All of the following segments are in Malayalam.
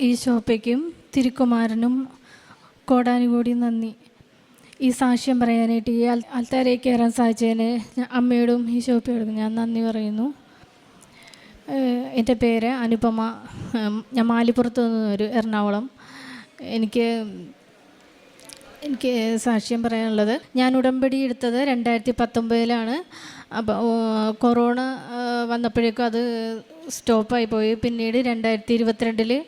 ഈ ഷോപ്പയ്ക്കും തിരുക്കുമാരനും കോടാനുകൂടി നന്ദി. ഈ സാക്ഷ്യം പറയാനായിട്ട് ഈ അൽത്താരെ കയറാൻ സാധിച്ചതിന് അമ്മയോടും ഈ ഷോപ്പിയോടും ഞാൻ നന്ദി പറയുന്നു. എന്റെ പേര് അനുപമ. ഞാൻ മാലിപ്പുറത്ത് നിന്ന് ഒരു എറണാകുളം. എനിക്ക് എനിക്ക് സാക്ഷ്യം പറയാനുള്ളത് ഞാൻ ഉടമ്പടി എടുത്തത് രണ്ടായിരത്തി പത്തൊമ്പതിലാണ് അപ്പോൾ കൊറോണ വന്നപ്പോഴേക്കും അത് സ്റ്റോപ്പായി പോയി. പിന്നീട് രണ്ടായിരത്തി ഇരുപത്തിരണ്ടിൽ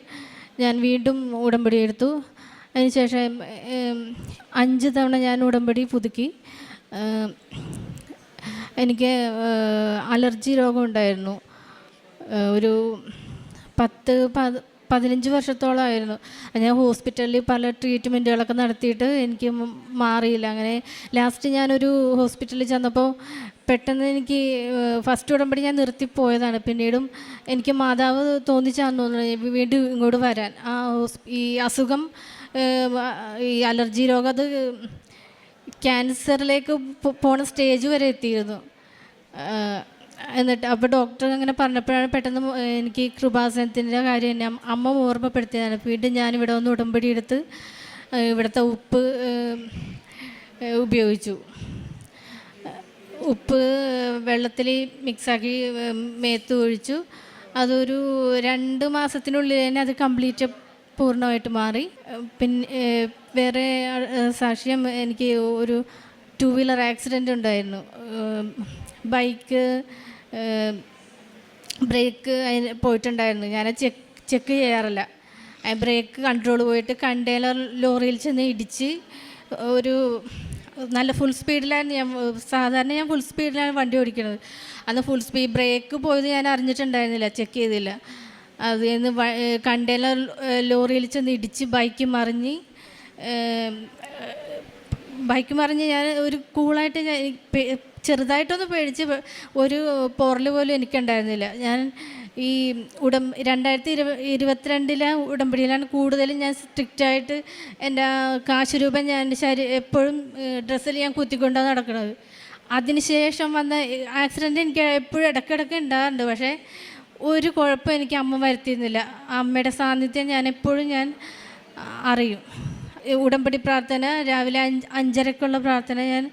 ഞാൻ വീണ്ടും ഉടമ്പടി എടുത്തു. അതിനുശേഷം അഞ്ച് തവണ ഞാൻ ഉടമ്പടി പുതുക്കി. എനിക്ക് അലർജി രോഗം ഉണ്ടായിരുന്നു. ഒരു പത്ത് പത് പതിനഞ്ച് വർഷത്തോളമായിരുന്നു ഞാൻ ഹോസ്പിറ്റലിൽ പല ട്രീറ്റ്മെന്റുകളൊക്കെ നടത്തിയിട്ട് എനിക്ക് മാറിയില്ല. അങ്ങനെ ലാസ്റ്റ് ഞാനൊരു ഹോസ്പിറ്റലിൽ ചെന്നപ്പോൾ പെട്ടെന്ന് എനിക്ക് ഫസ്റ്റ് ഉടമ്പടി ഞാൻ നിർത്തിപ്പോയതാണ് പിന്നീടും എനിക്ക് മാതാവ് തോന്നിച്ചാന്ന് തോന്നുന്നു വീണ്ടും ഇങ്ങോട്ട് വരാൻ. ആ ഈ അസുഖം ഈ അലർജി രോഗം അത് ക്യാൻസറിലേക്ക് പോണ സ്റ്റേജ് വരെ എത്തിയിരുന്നു. എന്നിട്ട് അപ്പോൾ ഡോക്ടർ അങ്ങനെ പറഞ്ഞപ്പോഴാണ് പെട്ടെന്ന് എനിക്ക് കൃപാസനത്തിന്റെ കാര്യം അമ്മ- അമ്മ ഓർമ്മപ്പെടുത്തിയതാണ്. വീണ്ടും ഞാൻ ഇവിടെ ഒന്ന് ഉടമ്പടി എടുത്ത് ഇവിടുത്തെ ഉപ്പ് ഉപയോഗിച്ചു. ഉപ്പ് വെള്ളത്തിൽ മിക്സാക്കി മേത്ത് ഒഴിച്ചു. അതൊരു രണ്ട് മാസത്തിനുള്ളിൽ തന്നെ അത് കംപ്ലീറ്റ് പൂർണമായിട്ട് മാറി. പിന്നെ വേറെ സാക്ഷ്യം എനിക്ക് ഒരു ടു വീലർ ആക്സിഡന്റ് ഉണ്ടായിരുന്നു. ബൈക്ക് ബ്രേക്ക് അതിന് പോയിട്ടുണ്ടായിരുന്നു. ഞാൻ ചെക്ക് ചെക്ക് ചെയ്യാറില്ല. ബ്രേക്ക് കൺട്രോൾ പോയിട്ട് കണ്ടെയ്നർ ലോറിയിൽ ചെന്ന് ഇടിച്ച് ഒരു നല്ല ഫുൾ സ്പീഡിലാണ് ഞാൻ സാധാരണ ഞാൻ ഫുൾ സ്പീഡിലാണ് വണ്ടി ഓടിക്കുന്നത് അന്ന് ഫുൾ സ്പീഡ് ബ്രേക്ക് പോയത് ഞാൻ അറിഞ്ഞിട്ടുണ്ടായിരുന്നില്ല ചെക്ക് ചെയ്തില്ല. അത് ഇന്ന് കണ്ടെയ്നർ ലോറിയിൽ ചെന്ന് ഇടിച്ച് ബൈക്ക് മറിഞ്ഞ് ബൈക്ക് മറിഞ്ഞ് ഞാൻ ഒരു കൂളായിട്ട് ഞാൻ ചെറുതായിട്ടൊന്ന് പേടിച്ച് ഒരു പോറൽ പോലും എനിക്കുണ്ടായിരുന്നില്ല. ഞാൻ ഈ ഉടം രണ്ടായിരത്തി ഇരുപ ഇരുപത്തിരണ്ടിലെ ഉടമ്പടിയിലാണ് കൂടുതലും ഞാൻ സ്ട്രിക്റ്റായിട്ട് എന്റെ കാശ് രൂപം ഞാൻ ശരി എപ്പോഴും ഡ്രസ്സിൽ ഞാൻ കുത്തിക്കൊണ്ടാണ് നടക്കുന്നത്. അതിനുശേഷം വന്ന ആക്സിഡന്റ് എനിക്ക് എപ്പോഴും ഇടയ്ക്കിടയ്ക്ക് ഉണ്ടാകാറുണ്ട്. പക്ഷേ ഒരു കുഴപ്പം എനിക്ക് അമ്മ വരുത്തിയിരുന്നില്ല. അമ്മയുടെ സാന്നിധ്യം ഞാൻ എപ്പോഴും ഞാൻ അറിയും. ഉടമ്പടി പ്രാർത്ഥന രാവിലെ അഞ്ച് അഞ്ചരക്കുള്ള പ്രാർത്ഥന ഞാൻ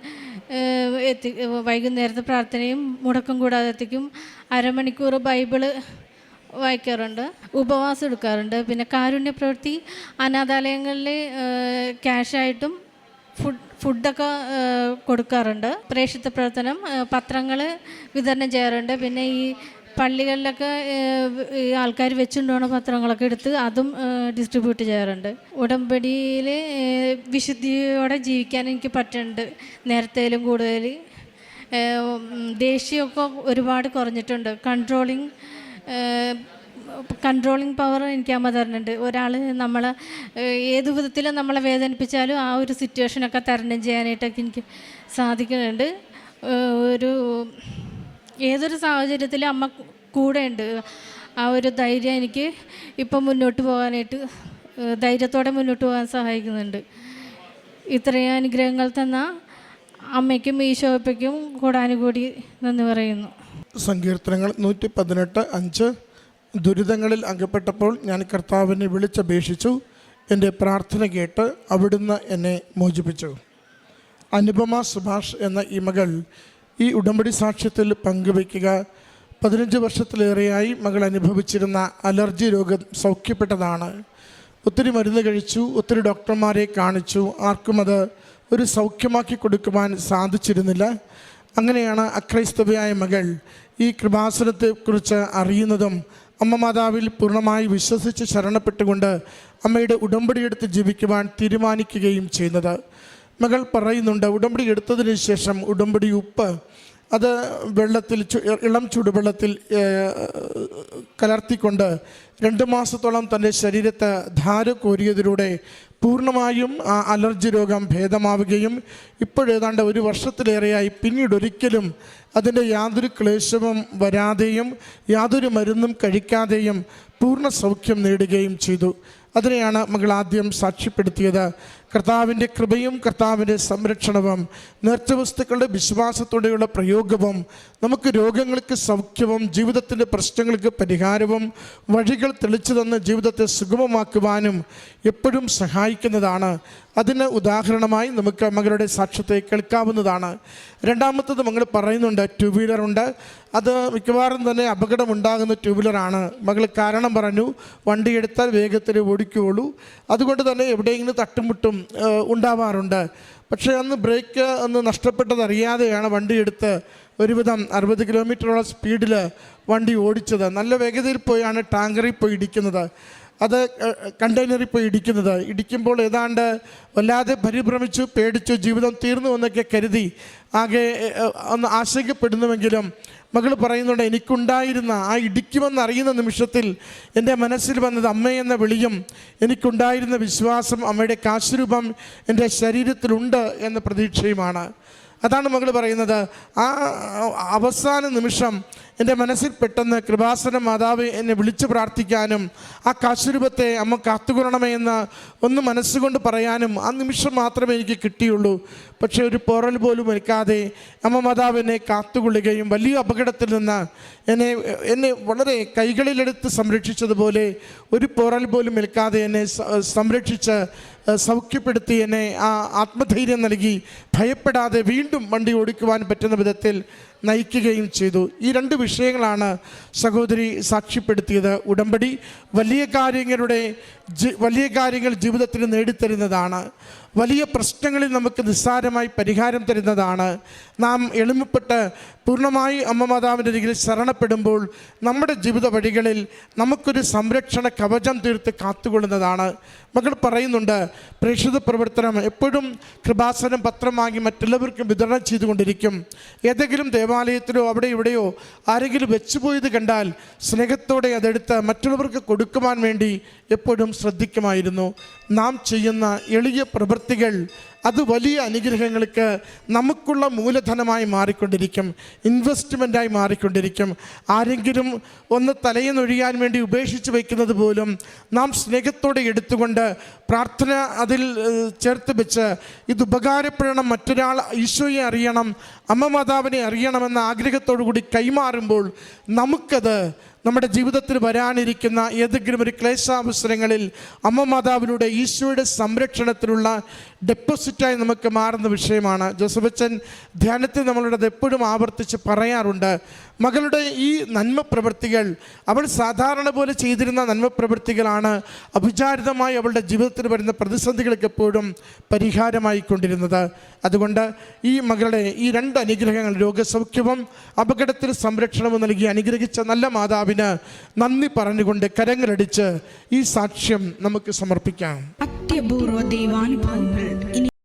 എത്തി വൈകുന്നേരത്തെ പ്രാർത്ഥനയും മുടക്കം കൂടാതെ എത്തിക്കും. അരമണിക്കൂർ ബൈബിൾ വായിക്കാറുണ്ട് ഉപവാസം എടുക്കാറുണ്ട്. പിന്നെ കാരുണ്യ പ്രവൃത്തി അനാഥാലയങ്ങളിൽ ക്യാഷായിട്ടും ഫുഡ് ഫുഡൊക്കെ കൊടുക്കാറുണ്ട്. പ്രേക്ഷിത പ്രവർത്തനം പത്രങ്ങൾ വിതരണം ചെയ്യാറുണ്ട്. പിന്നെ ഈ പള്ളികളിലൊക്കെ ആൾക്കാർ വെച്ചുകൊണ്ടുപോകുന്ന പത്രങ്ങളൊക്കെ എടുത്ത് അതും ഡിസ്ട്രിബ്യൂട്ട് ചെയ്യാറുണ്ട്. ഉടമ്പടിയിൽ വിശുദ്ധിയോടെ ജീവിക്കാൻ എനിക്ക് പറ്റുന്നുണ്ട്. നേരത്തേലും കൂടുതൽ ദേഷ്യമൊക്കെ ഒരുപാട് കുറഞ്ഞിട്ടുണ്ട്. കൺട്രോളിങ് കൺട്രോളിങ് പവർ എനിക്ക് അമ്മ തരുന്നുണ്ട്. ഒരാൾ നമ്മളെ ഏത് വിധത്തിലും നമ്മളെ വേദനിപ്പിച്ചാലും ആ ഒരു സിറ്റുവേഷനൊക്കെ തരണം ചെയ്യാനായിട്ടൊക്കെ എനിക്ക് സാധിക്കുന്നുണ്ട്. ഒരു ഏതൊരു സാഹചര്യത്തിലും അമ്മ കൂടെയുണ്ട്. ആ ഒരു ധൈര്യം എനിക്ക് ഇപ്പം മുന്നോട്ട് പോകാനായിട്ട് ധൈര്യത്തോടെ മുന്നോട്ട് പോകാൻ സഹായിക്കുന്നുണ്ട്. ഇത്രയും അനുഗ്രഹങ്ങൾ തന്ന അമ്മയ്ക്കും ഈശോപ്പയ്ക്കും കൂടാനുകൂടി നന്ദി പറയുന്നു. സങ്കീർത്തനങ്ങൾ നൂറ്റി പതിനെട്ട് അഞ്ച്. ദുരിതങ്ങളിൽ അകപ്പെട്ടപ്പോൾ ഞാൻ കർത്താവിനെ വിളിച്ചപേക്ഷിച്ചു. എന്റെ പ്രാർത്ഥന കേട്ട് അവിടുന്ന് എന്നെ മോചിപ്പിച്ചു. അനുപമ സുഭാഷ് എന്ന ഈ മകൾ ഈ ഉടമ്പടി സാക്ഷ്യത്തിൽ പങ്കുവയ്ക്കുക. പതിനഞ്ച് വർഷത്തിലേറെയായി മകൾ അനുഭവിച്ചിരുന്ന അലർജി രോഗം സൗഖ്യപ്പെട്ടതാണ്. ഒത്തിരി മരുന്ന് കഴിച്ചു ഒത്തിരി ഡോക്ടർമാരെ കാണിച്ചു. ആർക്കും അത് ഒരു സൗഖ്യമാക്കി കൊടുക്കുവാൻ സാധിച്ചിരുന്നില്ല. അങ്ങനെയാണ് അക്രൈസ്തവയായ മകൾ ഈ കൃപാസനത്തെക്കുറിച്ച് അറിയുന്നതും അമ്മ മാതാവിൽ പൂർണമായി വിശ്വസിച്ച് ശരണപ്പെട്ടുകൊണ്ട് അമ്മയുടെ ഉടമ്പടിയെടുത്ത് ജീവിക്കുവാൻ തീരുമാനിക്കുകയും ചെയ്യുന്നത്. മകൾ പറയുന്നുണ്ട് ഉടമ്പടി എടുത്തതിന് ശേഷം ഉടമ്പടി ഉപ്പ് അത് വെള്ളത്തിൽ ഇളം ചൂടുവെള്ളത്തിൽ കലർത്തിക്കൊണ്ട് രണ്ട് മാസത്തോളം തന്റെ ശരീരത്തെ ധാര കോരിയതിലൂടെ പൂർണമായും ആ അലർജി രോഗം ഭേദമാവുകയും ഇപ്പോഴേതാണ്ട് ഒരു വർഷത്തിലേറെയായി പിന്നീട് ഒരിക്കലും അതിന്റെ യാതൊരു ക്ലേശവും വരാതെയും യാതൊരു മരുന്നും കഴിക്കാതെയും പൂർണ സൗഖ്യം നേടുകയും ചെയ്തു. അതിനെയാണ് മകൾ ആദ്യം സാക്ഷ്യപ്പെടുത്തിയത്. കർത്താവിന്റെ കൃപയും കർത്താവിന്റെ സംരക്ഷണവും നേർച്ചവസ്തുക്കളുടെ വിശ്വാസത്തോടെയുള്ള പ്രയോഗവും നമുക്ക് രോഗങ്ങൾക്ക് സൗഖ്യവും ജീവിതത്തിന്റെ പ്രശ്നങ്ങൾക്ക് പരിഹാരവും വഴികൾ തെളിച്ചു തന്ന് ജീവിതത്തെ സുഗമമാക്കുവാനും എപ്പോഴും സഹായിക്കുന്നതാണ്. അതിന് ഉദാഹരണമായി നമുക്ക് മകളുടെ സാക്ഷ്യത്തെ കേൾക്കാവുന്നതാണ്. രണ്ടാമത്തത് മകൾ പറയുന്നുണ്ട് ടു വീലറുണ്ട് അത് മിക്കവാറും തന്നെ അപകടമുണ്ടാകുന്ന ടു വീലറാണ് മകൾ കാരണം പറഞ്ഞു വണ്ടി എടുത്താൽ വേഗത്തിൽ ഓടിക്കുകയുള്ളൂ. അതുകൊണ്ട് തന്നെ എവിടെയെങ്കിലും തട്ടുമുട്ടും ഉണ്ടാവാറുണ്ട്. പക്ഷേ അന്ന് ബ്രേക്ക് അന്ന് നഷ്ടപ്പെട്ടതറിയാതെയാണ് വണ്ടി എടുത്ത് ഒരുവിധം അറുപത് കിലോമീറ്ററോളം സ്പീഡിൽ വണ്ടി ഓടിച്ചത്. നല്ല വേഗതയിൽ പോയാണ് ടാങ്കറിൽ പോയി ഇടിക്കുന്നത്. അത് കണ്ടെയ്നറിൽ പോയി ഇടിക്കുന്നത്. ഇടിക്കുമ്പോൾ ഏതാണ്ട് വല്ലാതെ പരിഭ്രമിച്ചു പേടിച്ചു ജീവിതം തീർന്നു എന്നൊക്കെ കരുതി ആകെ ഒന്ന് ആശങ്കപ്പെടുന്നുവെങ്കിലും മകൾ പറയുന്നുണ്ട് എനിക്കുണ്ടായിരുന്ന ആ ഇടിക്കുമെന്ന് അറിയുന്ന നിമിഷത്തിൽ എന്റെ മനസ്സിൽ വന്നത് അമ്മയെന്ന വിളിയും എനിക്കുണ്ടായിരുന്ന വിശ്വാസം അമ്മയുടെ കാശുരൂപം എന്റെ ശരീരത്തിലുണ്ട് എന്ന പ്രതീക്ഷയുമാണ്. അതാണ് മകൾ പറയുന്നത്. ആ അവസാന നിമിഷം എന്റെ മനസ്സിൽ പെട്ടെന്ന് കൃപാസന മാതാവ് എന്നെ വിളിച്ചു പ്രാർത്ഥിക്കാനും ആ കാശുരൂപത്തെ അമ്മ കാത്തുകൊള്ളണമേ എന്ന് ഒന്ന് മനസ്സുകൊണ്ട് പറയാനും ആ നിമിഷം മാത്രമേ എനിക്ക് കിട്ടിയുള്ളൂ. പക്ഷേ ഒരു പോറൽ പോലും ഏൽക്കാതെ അമ്മ മാതാവ് എന്നെ കാത്തുകൊള്ളുകയും വലിയ അപകടത്തിൽ നിന്ന് എന്നെ എന്നെ വളരെ കൈകളിലെടുത്ത് സംരക്ഷിച്ചതുപോലെ ഒരു പോറൽ പോലും ഏൽക്കാതെ എന്നെ സംരക്ഷിച്ച് സൗഖ്യപ്പെടുത്തി എന്നെ ആ ആത്മധൈര്യം നൽകി ഭയപ്പെടാതെ വീണ്ടും വണ്ടി ഓടിക്കുവാൻ പറ്റുന്ന വിധത്തിൽ നയിക്കുകയും ചെയ്തു. ഈ രണ്ട് വിഷയങ്ങളാണ് സഹോദരി സാക്ഷ്യപ്പെടുത്തിയത്. ഉടമ്പടി വലിയ കാര്യങ്ങളുടെ വലിയ കാര്യങ്ങൾ ജീവിതത്തിൽ നേടിത്തരുന്നതാണ്. വലിയ പ്രശ്നങ്ങളിൽ നമുക്ക് നിസ്സാരമായി പരിഹാരം തരുന്നതാണ്. നാം എളിമപ്പെട്ട് പൂർണമായി അമ്മ മാതാവിന്റെ അരികിൽ ശരണപ്പെടുമ്പോൾ നമ്മുടെ ജീവിത വഴികളിൽ നമുക്കൊരു സംരക്ഷണ കവചം തീർത്ത് കാത്തുകൊള്ളുന്നതാണ്. മകൾ പറയുന്നുണ്ട് പ്രേക്ഷിത പ്രവർത്തനം എപ്പോഴും കൃപാസനം പത്രം വാങ്ങി മറ്റുള്ളവർക്ക് വിതരണം ചെയ്തുകൊണ്ടിരിക്കും. ഏതെങ്കിലും ദേവാലയത്തിലോ അവിടെ ഇവിടെയോ ആരെങ്കിലും വെച്ചുപോയത് കണ്ടാൽ സ്നേഹത്തോടെ അതെടുത്ത് മറ്റുള്ളവർക്ക് കൊടുക്കുവാൻ വേണ്ടി എപ്പോഴും ശ്രദ്ധിക്കുമായിരുന്നു. നാം ചെയ്യുന്ന എളിയ പ്രവൃത്തികൾ അത് വലിയ അനുഗ്രഹങ്ങൾക്ക് നമുക്കുള്ള മൂലധനമായി മാറിക്കൊണ്ടിരിക്കും ഇൻവെസ്റ്റ്മെന്റായി മാറിക്കൊണ്ടിരിക്കും. ആരെങ്കിലും ഒന്ന് തലയെന്നൊഴിയാൻ വേണ്ടി ഉപേക്ഷിച്ച് വയ്ക്കുന്നത് പോലും നാം സ്നേഹത്തോടെ എടുത്തുകൊണ്ട് പ്രാർത്ഥന അതിൽ ചേർത്ത് വെച്ച് ഇത് ഉപകാരപ്പെടണം മറ്റൊരാൾ ഈശോയെ അറിയണം അമ്മ മാതാവിനെ അറിയണമെന്ന ആഗ്രഹത്തോടു കൂടി കൈമാറുമ്പോൾ നമുക്കത് നമ്മുടെ ജീവിതത്തിൽ വരാനിരിക്കുന്ന ഏതെങ്കിലും ഒരു ക്ലേശാവസരങ്ങളിൽ അമ്മ മാതാവിലൂടെ ഈശോയുടെ സംരക്ഷണത്തിലുള്ള ഡെപ്പോസിറ്റായി നമുക്ക് മാറുന്ന വിഷയമാണ്. ജോസഫച്ചൻ ധ്യാനത്തിൽ നമ്മളുടെ എപ്പോഴും ആവർത്തിച്ച് പറയാറുണ്ട്. മകളുടെ ഈ നന്മ പ്രവൃത്തികൾ അവൾ സാധാരണ പോലെ ചെയ്തിരുന്ന നന്മ പ്രവൃത്തികളാണ് അവളുടെ ജീവിതത്തിൽ വരുന്ന പ്രതിസന്ധികൾക്ക് എപ്പോഴും പരിഹാരമായി കൊണ്ടിരുന്നത് അതുകൊണ്ട് ഈ മകളുടെ ഈ രണ്ട് അനുഗ്രഹങ്ങൾ രോഗസൗഖ്യവും അപകടത്തിൽ സംരക്ഷണവും നൽകി അനുഗ്രഹിച്ച നല്ല മാതാവിന് നന്ദി പറഞ്ഞുകൊണ്ട് കരങ്ങളടിച്ച് ഈ സാക്ഷ്യം നമുക്ക് സമർപ്പിക്കാം. അത്യപൂർവ ദൈവാനുഭവങ്ങൾ